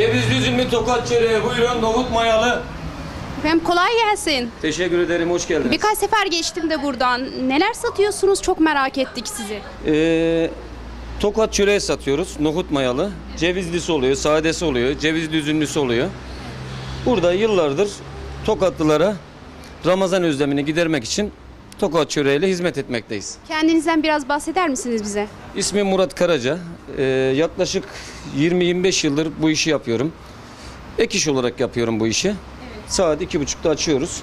Cevizli üzümlü tokat çöreği buyurun nohut mayalı. Efendim kolay gelsin. Teşekkür ederim hoş geldiniz. Birkaç sefer geçtim de buradan. Neler satıyorsunuz? Çok merak ettik sizi. Ee, tokat çöreği satıyoruz nohut mayalı. Cevizlisi oluyor, sadesi oluyor, cevizli üzümlüsü oluyor. Burada yıllardır Tokatlılara Ramazan özlemini gidermek için tokat çöreğiyle hizmet etmekteyiz. Kendinizden biraz bahseder misiniz bize? İsmim Murat Karaca. Ee, yaklaşık 20-25 yıldır bu işi yapıyorum. Ek iş olarak yapıyorum bu işi. Saat iki buçukta açıyoruz.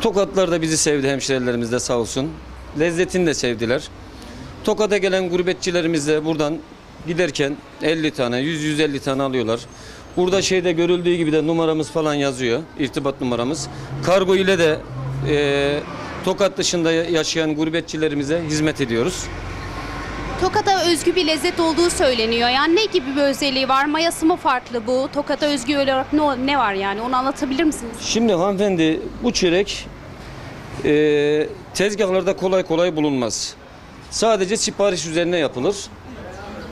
Tokatlar da bizi sevdi hemşerilerimiz de sağ olsun. Lezzetini de sevdiler. Tokat'a gelen gurbetçilerimiz de buradan giderken 50 tane, 100-150 tane alıyorlar. Burada şeyde görüldüğü gibi de numaramız falan yazıyor. irtibat numaramız. Kargo ile de e, Tokat dışında yaşayan gurbetçilerimize hizmet ediyoruz. Tokat'a özgü bir lezzet olduğu söyleniyor. Yani ne gibi bir özelliği var? Mayası mı farklı bu? Tokat'a özgü olarak ne, ne var yani? Onu anlatabilir misiniz? Şimdi hanımefendi bu çörek e, tezgahlarda kolay kolay bulunmaz. Sadece sipariş üzerine yapılır.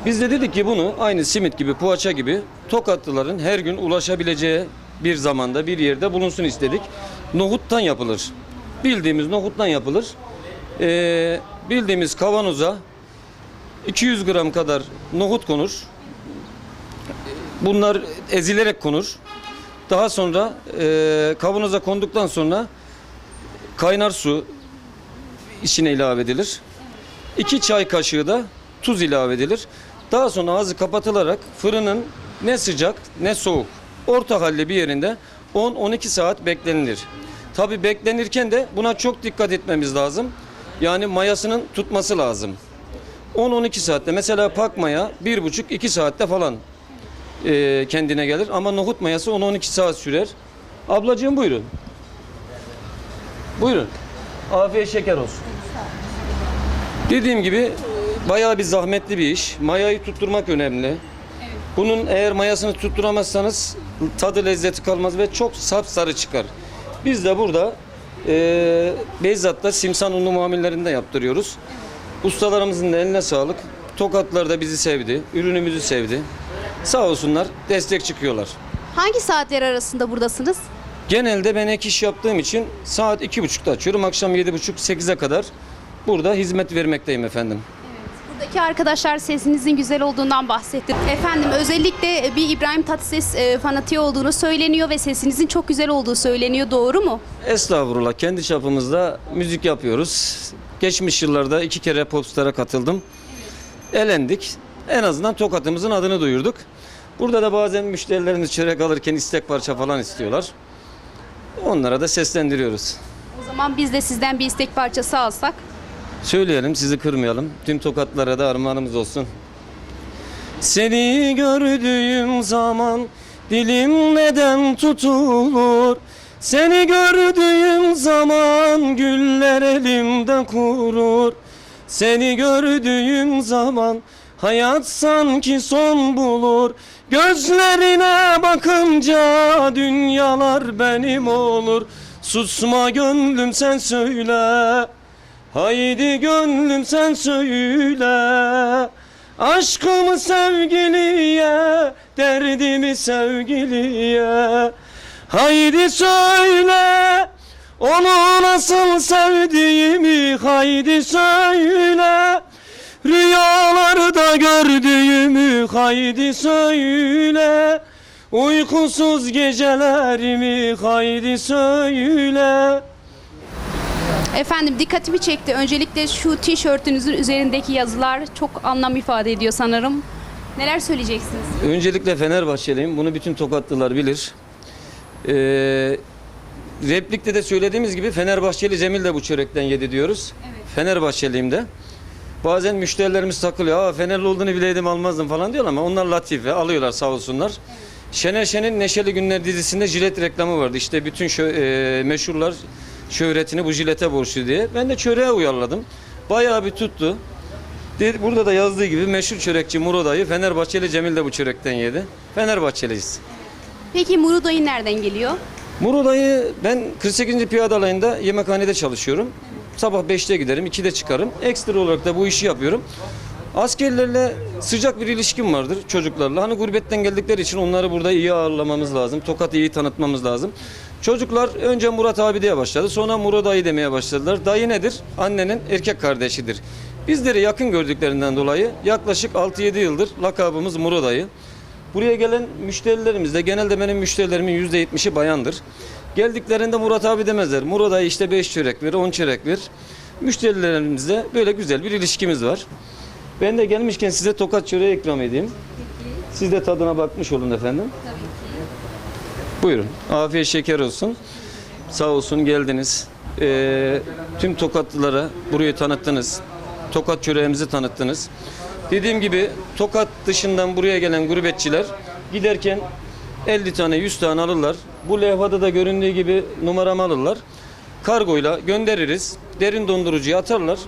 Biz de dedik ki bunu aynı simit gibi, poğaça gibi Tokatlıların her gün ulaşabileceği bir zamanda bir yerde bulunsun istedik. Nohuttan yapılır. Bildiğimiz nohuttan yapılır. E, bildiğimiz kavanoza 200 gram kadar nohut konur. Bunlar ezilerek konur. Daha sonra e, kavanoza konduktan sonra kaynar su içine ilave edilir. 2 çay kaşığı da tuz ilave edilir. Daha sonra ağzı kapatılarak fırının ne sıcak ne soğuk orta halde bir yerinde 10-12 saat beklenilir. Tabi beklenirken de buna çok dikkat etmemiz lazım. Yani mayasının tutması lazım. 10-12 saatte mesela pak maya 1,5-2 saatte falan e, kendine gelir. Ama nohut mayası 10-12 saat sürer. Ablacığım buyurun. Buyurun. Afiyet şeker olsun. Dediğim gibi bayağı bir zahmetli bir iş. Mayayı tutturmak önemli. Bunun eğer mayasını tutturamazsanız tadı lezzeti kalmaz ve çok sapsarı çıkar. Biz de burada e, Beyzat'ta simsan unlu mamullerinde yaptırıyoruz. Ustalarımızın da eline sağlık. Tokatlar da bizi sevdi. Ürünümüzü sevdi. Sağ olsunlar destek çıkıyorlar. Hangi saatler arasında buradasınız? Genelde ben ek iş yaptığım için saat iki buçukta açıyorum. Akşam yedi buçuk sekize kadar burada hizmet vermekteyim efendim. Buradaki arkadaşlar sesinizin güzel olduğundan bahsetti. Efendim özellikle bir İbrahim Tatlıses e, fanatiği olduğunu söyleniyor ve sesinizin çok güzel olduğu söyleniyor. Doğru mu? Estağfurullah kendi çapımızda müzik yapıyoruz. Geçmiş yıllarda iki kere Popstar'a katıldım. Elendik. En azından Tokat'ımızın adını duyurduk. Burada da bazen müşterilerimiz çörek alırken istek parça falan istiyorlar. Onlara da seslendiriyoruz. O zaman biz de sizden bir istek parçası alsak. Söyleyelim sizi kırmayalım. Tüm tokatlara da armağanımız olsun. Seni gördüğüm zaman dilim neden tutulur? Seni gördüğüm zaman güller elimde kurur. Seni gördüğüm zaman hayat sanki son bulur. Gözlerine bakınca dünyalar benim olur. Susma gönlüm sen söyle. Haydi gönlüm sen söyle Aşkımı sevgiliye Derdimi sevgiliye. Haydi söyle Onu nasıl sevdiğimi Haydi söyle. Rüyalarda gördüğümü Haydi söyle. Uykusuz gecelerimi Haydi söyle Efendim dikkatimi çekti. Öncelikle şu tişörtünüzün üzerindeki yazılar çok anlam ifade ediyor sanırım. Neler söyleyeceksiniz? Öncelikle Fenerbahçeliyim. Bunu bütün Tokatlılar bilir. Ee, replikte de söylediğimiz gibi Fenerbahçeli Cemil de bu çörekten yedi diyoruz. Fenerbahçeliyim de. Bazen müşterilerimiz takılıyor. Aa Fenerli olduğunu bileydim almazdım falan diyorlar ama onlar latife alıyorlar sağ olsunlar. Şener Şen'in Neşeli Günler dizisinde jilet reklamı vardı. İşte bütün şö- e, meşhurlar şöhretini bu jilete borçlu diye. Ben de çöreğe uyarladım. Bayağı bir tuttu. Dedi- Burada da yazdığı gibi meşhur çörekçi Murat Dayı Fenerbahçeli Cemil de bu çörekten yedi. Fenerbahçeliyiz. Peki Murudayı nereden geliyor? Murat Dayı ben 48. Piyade Alayı'nda yemekhanede çalışıyorum. Sabah 5'te giderim, 2'de çıkarım. Ekstra olarak da bu işi yapıyorum. Askerlerle sıcak bir ilişkim vardır çocuklarla. Hani gurbetten geldikleri için onları burada iyi ağırlamamız lazım. Tokat'ı iyi tanıtmamız lazım. Çocuklar önce Murat abi diye başladı. Sonra Muro dayı demeye başladılar. Dayı nedir? Annenin erkek kardeşidir. Bizleri yakın gördüklerinden dolayı yaklaşık 6-7 yıldır lakabımız Muro dayı. Buraya gelen müşterilerimiz de genelde benim müşterilerimin %70'i bayandır. Geldiklerinde Murat abi demezler. Murat dayı işte 5 çörek ver, 10 çörek ver. Müşterilerimizle böyle güzel bir ilişkimiz var. Ben de gelmişken size tokat çöreği ikram edeyim. Siz de tadına bakmış olun efendim. Buyurun. Afiyet şeker olsun. Sağ olsun geldiniz. Ee, tüm Tokatlılara burayı tanıttınız. Tokat çöreğimizi tanıttınız. Dediğim gibi Tokat dışından buraya gelen gurbetçiler giderken 50 tane 100 tane alırlar. Bu levhada da göründüğü gibi numaramı alırlar. Kargoyla göndeririz. Derin dondurucuya atarlar.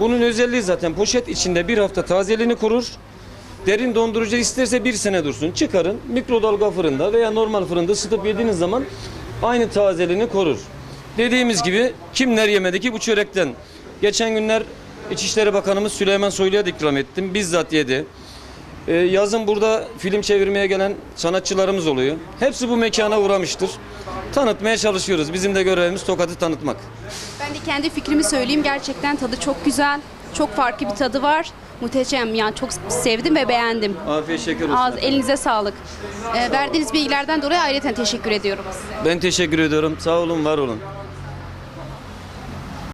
Bunun özelliği zaten poşet içinde bir hafta tazeliğini korur. Derin dondurucu isterse bir sene dursun. Çıkarın mikrodalga fırında veya normal fırında ısıtıp yediğiniz zaman aynı tazeliğini korur. Dediğimiz gibi kimler yemedi ki bu çörekten? Geçen günler İçişleri Bakanımız Süleyman Soylu'ya da ikram ettim. Bizzat yedi. Ee, yazın burada film çevirmeye gelen sanatçılarımız oluyor. Hepsi bu mekana uğramıştır. Tanıtmaya çalışıyoruz. Bizim de görevimiz Tokat'ı tanıtmak. Ben de kendi fikrimi söyleyeyim. Gerçekten tadı çok güzel. Çok farklı bir tadı var. Muhteşem yani çok sevdim ve beğendim. Afiyet şeker olsun. Ağız, elinize sağlık. Ee, verdiğiniz bilgilerden dolayı ayrıca teşekkür ediyorum size. Ben teşekkür ediyorum. Sağ olun, var olun.